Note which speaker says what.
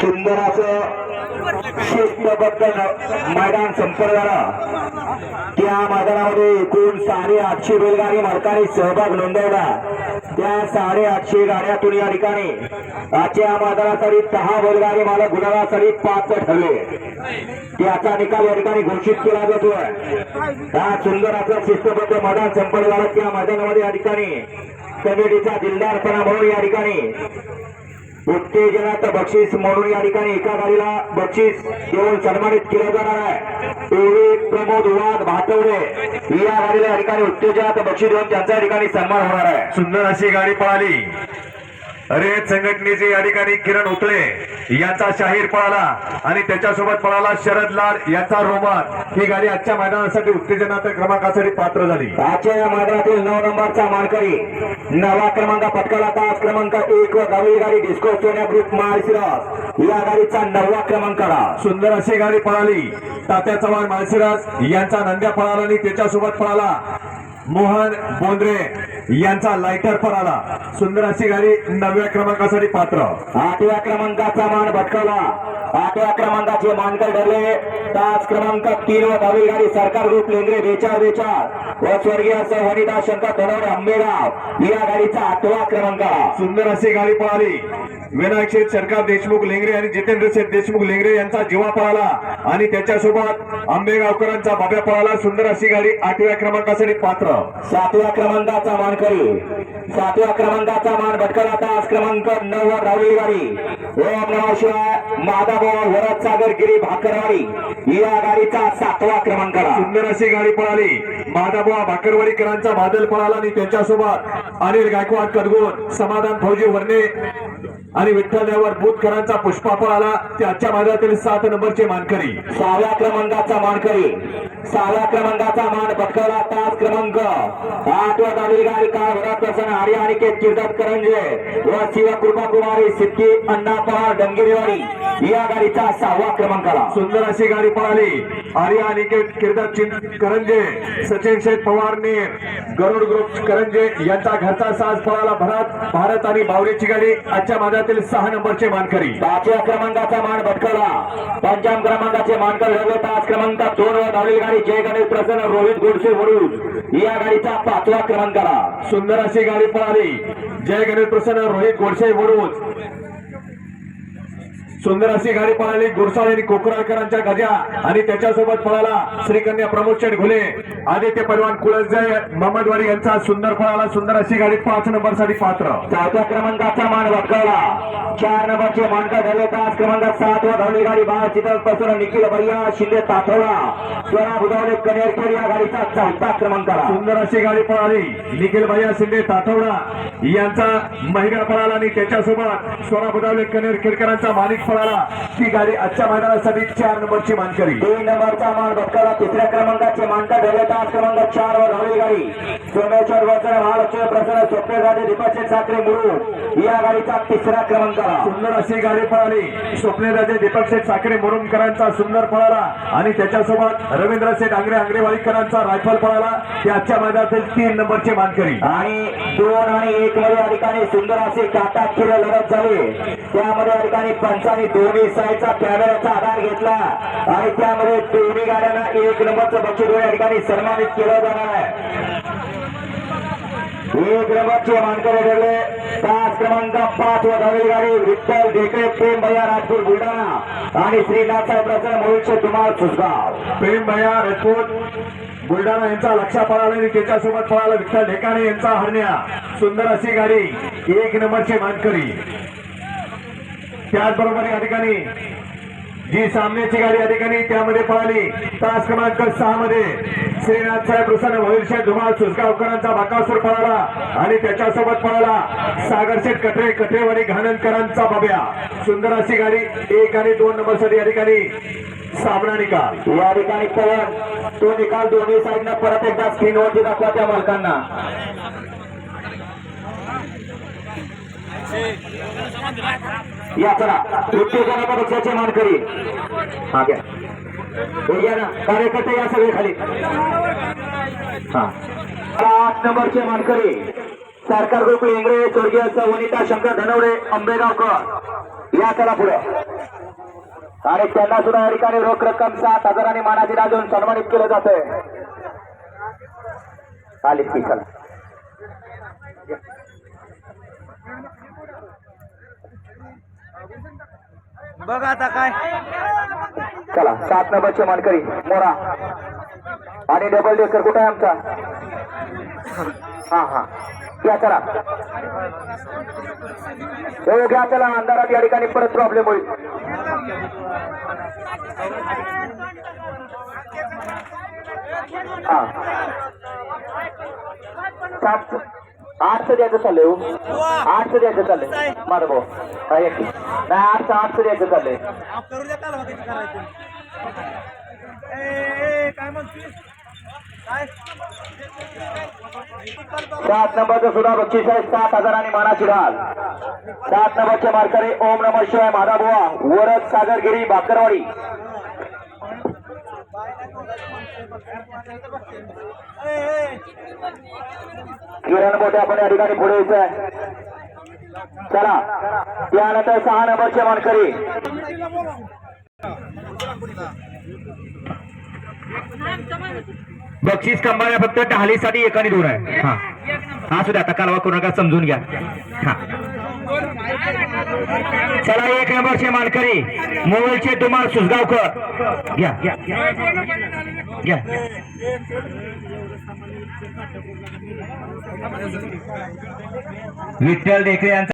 Speaker 1: सुंदर असं मैदान संपन्न झालं. त्या मैदानामध्ये एकूण साडे आठशे बैलगाडी मालकांनी सहभाग नोंदवला. त्या साडे आठशे गाड्यातून या ठिकाणी आजच्या मैदानासाठी दहा बैलगाडी मालक गुन्हासाठी पाच ठरले. त्याचा निकाल या ठिकाणी घोषित केला जातोय. हा सुंदर असं शिस्तबद्ध मैदान संपन्न झालं. त्या मैदानामध्ये या ठिकाणी कमिटीचा दिलदारपणा म्हणून या ठिकाणी उत्तेजनात बक्षीस म्हणून या ठिकाणी एका गाडीला बक्षीस देऊन सन्मानित केलं जाणार आहे. टोळी प्रमोद वाद भाटवडे या गाडीला या ठिकाणी उत्तेजनात बक्षीस देऊन त्यांचा या ठिकाणी सन्मान होणार आहे.
Speaker 2: सुंदर अशी गाडी पळाली. अरे संघटनेचे या ठिकाणी किरण उतळे यांचा शाहीर पळाला आणि त्याच्यासोबत पळाला शरद लाड याचा रोमान ही गाडी आजच्या मैदानासाठी उत्तेजनाच्या क्रमांकासाठी पात्र झाली.
Speaker 1: आजच्या या मैदानातील नऊ नंबरचा मानकरी नवा क्रमांक पटकाला तास क्रमांक एक व दहावी गाडी डिस्को सोन्या ग्रुप माळशिरस. या गाडीचा नववा क्रमांक आला
Speaker 2: सुंदर अशी गाडी पळाली. तात्या चव्हाण माळशिरस यांचा नंद्या पळाला आणि त्याच्यासोबत पळाला मोहन बोंद्रे. यांचा लायटर पळाला सुंदर अशी गाडी नवव्या क्रमांकासाठी पात्र.
Speaker 1: आठव्या क्रमांकाचा मान भटकवला. आठव्या क्रमांकाचे मानकर ठरले. तास क्रमांक तीन व दहावी गाडी सरकार ग्रुप लेंगरे बेचाळ बेचाळ. व स्वर्गीय वनिता शंकर धनवडे आंबेगाव. या गाडीचा आठवा क्रमांक आला.
Speaker 2: सुंदर अशी गाडी पळाली. विनायक शेठ सरकार देशमुख लेंगरे आणि जितेंद्र शेठ देशमुख लेंगरे यांचा जीवा पळाला. आणि त्याच्यासोबत आंबेगावकरांचा बाब्या पळाला. सुंदर अशी गाडी आठव्या क्रमांकासाठी पात्र.
Speaker 1: सातव्या क्रमांकाचा मानकरी सातव्या क्रमांकाचा मान भटकला तास क्रमांक नऊ वर धावलेली गाडी ओम नमः शिवाय वरद सागर गिरी भाकरवाडी. या गाडीचा सातवा क्रमांक
Speaker 2: सुंदर अशी गाडी पळाली. माधवबुवा भाकरवाडीकरांचा बादल पळाला आणि त्यांच्यासोबत अनिल गायकवाड कदगोन समाधान फौजी वर्णे आणि विठ्ठल देवर बुधकरांचा पुष्पा पळाला. ते आजच्या सात नंबरचे मानकरी.
Speaker 1: सहाव्या क्रमांकाचा मानकरी. सहाव्या क्रमांकाचा मान पटकावला तास क्रमांक. आठवा गाडी काय भरत प्रसन्न हरिया अनिकेत किर्दत करंजे व शिवकृपा कुमारी सिद्धी अण्णा पवार डंगिरेवाडी या गाडीचा सहावा क्रमांक आला
Speaker 2: सुंदर अशी गाडी पळाली. आर्या अनिकेत किर्दत चिं- करंजे सचिन शेठ पवार नेर गरुड ग्रुप करंजे यांचा घरचा साज पळाला भरत. भारत आणि बावरीची गाडी आजच्या मैदानातील सहा नंबरचे मानकरी.
Speaker 1: पाचव्या क्रमांकाचा मान भटकवला पंचम क्रमांकाचे मानकर तास क्रमांक दोन धावलेली गाडी जय गणेश प्रसन्न रोहित गोडसे वरुड. या गाडीचा पाचवा क्रमांक आला
Speaker 2: सुंदर अशी गाडी पळाली. जय गणेश प्रसन्न रोहित गोडसे वडूज सुंदर अशी गाडी पळाली. गुरसाळ आणि कोकराळकरांच्या गजा आणि त्याच्यासोबत पळाला श्रीकन्या प्रमोद शेठ घुले. आदित्य पैलवान कुळजय मोहम्मदवाडी यांचा सुंदर पळाला. सुंदर अशी गाडी पाच नंबरसाठी पात्र.
Speaker 1: चौथ्या क्रमांकाचा मान भटकवला. चार नंबरचे मानकर ठरले तास क्रमांक सात व धावली गाडी बाळ चितल प्रसन्न निखिल भैया शिंदे ताठवला स्वरा बुधावले कनेरखेड या गाडीचा चौथा क्रमांक
Speaker 2: सुंदर अशी गाडी पळाली. निखिल भैया शिंदे ताठवडा यांचा महिला पळाला आणि त्याच्यासोबत स्वरा बुधावले कनेर खेडकरांचा माणिक पळाला ती गाडी आजच्या मैदानासाठी चार नंबरची मानकरी.
Speaker 1: तीन नंबरचा मान भटकाला तिसऱ्या क्रमांकाचे मानका ठरले तास क्रमांक चार वर धावली गाडी. सोमेश्वर वचन महालक्ष्मी प्रसन्न स्वप्ने गाडी दीपाचे साखरे मुरू. या गाडीचा तिसरा क्रमांक
Speaker 2: सुंदर अशी गाडी पळाली. स्वप्नेराजे दीपक शेठ साखरे मुरुमकरांचा सुंदर पळाला आणि त्याच्यासोबत रवींद्र शेठ आंग्रे आंग्रेवाडीकरांचा रायफल पळाला. ते आजच्या मैदानातील तीन नंबरचे मानकरी.
Speaker 1: आणि दोन आणि एक मध्ये या ठिकाणी सुंदर असे काटाक्षीर लढत झाली. त्यामध्ये या ठिकाणी पंचांनी दोन्ही साईडचा कॅमेऱ्याचा आधार घेतला. आणि त्यामध्ये दोन्ही गाड्यांना एक नंबरचं बक्षीस या ठिकाणी सन्मानित केलं जाणार आहे. एक नंबरचे मानकरी ठरले तास क्रमांक पाच व धावेल गाडी विठ्ठल ढेकळे प्रेम भैया राजपूर बुलढाणा. आणि श्रीनाथसाहेब प्रसन्न मोहित कुमार सुसगाव.
Speaker 2: प्रेम भया राजपूत बुलढाणा यांचा लक्षा पळाला आणि त्याच्यासोबत पळाला विठ्ठल ढेकाणे यांचा हरण्या. सुंदर अशी गाडी एक नंबरची मानकरी. त्याचबरोबर या ठिकाणी जी सामन्याची गाडी या ठिकाणी त्यामध्ये पळाली. तास क्रमांक सहा मध्ये श्रीनाथ साहेब प्रसन्न भविष्य धुमाळ सुसगावकरांचा बाकासूर पळाला आणि त्याच्यासोबत पळाला. सागरशेठ कटरे कटरेवाडी घाणनकरांचा बब्या. सुंदर अशी गाडी एक आणि दोन नंबरसाठी या ठिकाणी सामना निकाल.
Speaker 1: या ठिकाणी पवन तो निकाल दोन्ही साईडनं परत एकदा स्क्रीनवरती दाखवा त्या मालकांना. या चला उत्तेजना पक्षाचे मानकरी. हा घ्या कार्यकर्ते या सगळे खाली. हा. आठ नंबरचे मानकरी. सरकार गोकुळ इंग्रज स्वर्गीय वनिता शंकर धनवडे आंबेगावकर. या चला पुढे. आणि त्यांना सुद्धा या ठिकाणी रोख रक्कम सात हजाराने मानाची राजून सन्मानित केलं जात आली की चला.
Speaker 3: बघ आता काय.
Speaker 1: चला सात नंबरचे मानकरी मोरा. आणि डबल डेकर कुठं आहे आमचा? हा हा. घ्या चला. हो घ्या चला. अंधारात या ठिकाणी परत प्रॉब्लेम होईल. हा. सात आठचं द्यायचं चाललंय हो। आठचं द्यायचं चाललंय भाऊ. नाही आठचं द्यायचं चाललंय सात नंबरचं सुद्धा बक्षीस आहे सात हजार आणि मानाची ढाल. सात नंबरचे मार्करी ओम नम शिवाय माधाबुवा वरद सागरगिरी भाकरवाडी. किरण मोठे आपण या ठिकाणी पुढे यायचं आहे. चला त्यानंतर सहा नंबरचे मानकरी. बक्षीस कंबाळ्या फक्त ढालीसाठी एकाने दोन आहे. हा. हा सुद्धा आता कालवा करू नका समजून घ्या. हा. चला एक नंबरचे मानकरी. मोबाईलचे तुम्हाला सुसगावकर घ्या घ्या. घ्या. विठ्ठल देखरे यांचा